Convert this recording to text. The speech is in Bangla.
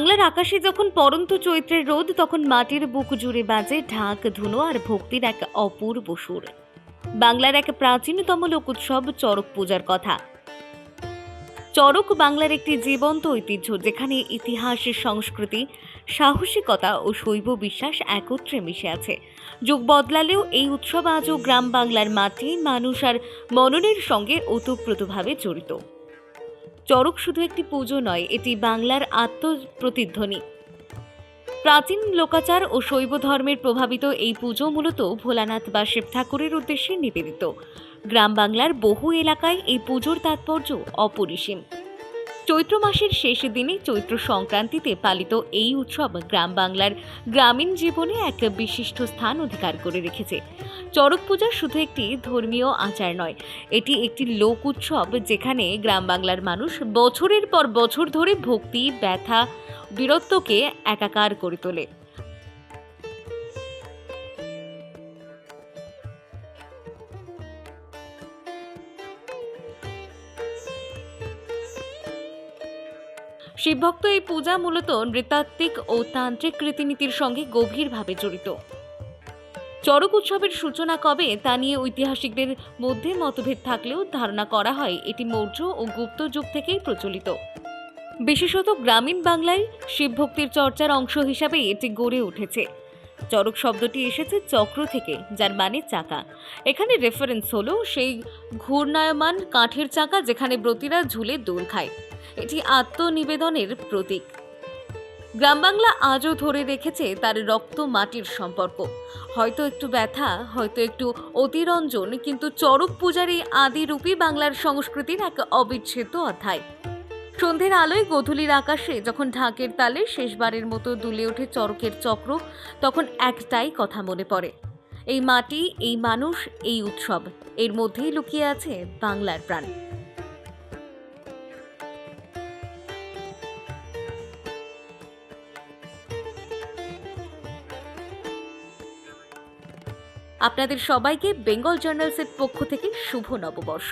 বাংলার আকাশে যখন পরন্ত চৈত্রের রোদ, তখন মাটির বুক জুড়ে বাজে ঢাক, ধুনো আর ভক্তির এক অপূর্ব সুর। বাংলার এক প্রাচীনতম লোক উৎসব চড়ক পূজার কথা। চড়ক বাংলার একটি জীবন্ত ঐতিহ্য, যেখানে ইতিহাস, সংস্কৃতি, সাহসিকতা ও শৈব বিশ্বাস একত্রে মিশে আছে। যুগ বদলালেও এই উৎসব আজও গ্রাম বাংলার মাটি, মানুষ আর মননের সঙ্গে ওতপ্রোতভাবে জড়িত। চড়ক শুধু একটি পুজো নয়, এটি বাংলার আত্মপ্রতিধ্বনি। প্রাচীন লোকাচার ও শৈব ধর্মের প্রভাবিত এই পুজো মূলত ভোলানাথ বা শিব ঠাকুরের উদ্দেশ্যে নিবেদিত। গ্রাম বাংলার বহু এলাকায় এই পুজোর তাৎপর্য অপরিসীম। চৈত্র মাসের শেষ দিনে চৈত্র সংক্রান্তিতে পালিত এই উৎসব গ্রাম বাংলার গ্রামীণ জীবনে এক বিশিষ্ট স্থান অধিকার করে রেখেছে। চড়ক পূজা শুধু একটি ধর্মীয় আচার নয়, এটি একটি লোক উৎসব যেখানে গ্রাম বাংলার মানুষ বছরের পর বছর ধরে ভক্তি, ব্যথা, বীরত্বকে একাকার করে তোলে। শিবভক্ত এই পূজা মূলত নৃতাত্ত্বিক ও তান্ত্রিক রীতিনীতির সঙ্গে গভীরভাবে জড়িত। চড়ক উৎসবের সূচনা কবে তা নিয়ে ঐতিহাসিকদের মধ্যে মতভেদ থাকলেও ধারণা করা হয় এটি মৌর্য ও গুপ্ত যুগ থেকেই প্রচলিত। বিশেষত গ্রামীণ বাংলায় শিবভক্তির চর্চার অংশ হিসাবে এটি গড়ে উঠেছে। চড়ক শব্দটি এসেছে চক্র থেকে, যার মানে চাকা। এখানে রেফারেন্স হলো সেই ঘূর্ণায়মান কাঠের চাকা যেখানে ব্রতীরা ঝুলে দোল খায়। এটি আত্মনিবেদনের প্রতীক। গ্রাম বাংলা আজও ধরে রেখেছে তার রক্ত মাটির সম্পর্ক। হয়তো একটু ব্যথা, হয়তো একটু অতিরঞ্জন, কিন্তু চরক পূজার এই আদি রূপই বাংলার সংস্কৃতির এক অবিচ্ছেদ্য অধ্যায়। সন্ধ্যের আলোয় গধূলির আকাশে যখন ঢাকের তালে শেষবারের মতো দুলে ওঠে চরকের চক্র, তখন একটাই কথা মনে পড়ে। এই মাটি, এই মানুষ, এই উৎসব, এর মধ্যেই লুকিয়ে আছে বাংলার প্রাণ। আপনাদের সবাইকে বেঙ্গল জার্নালসের পক্ষ থেকে শুভ নববর্ষ।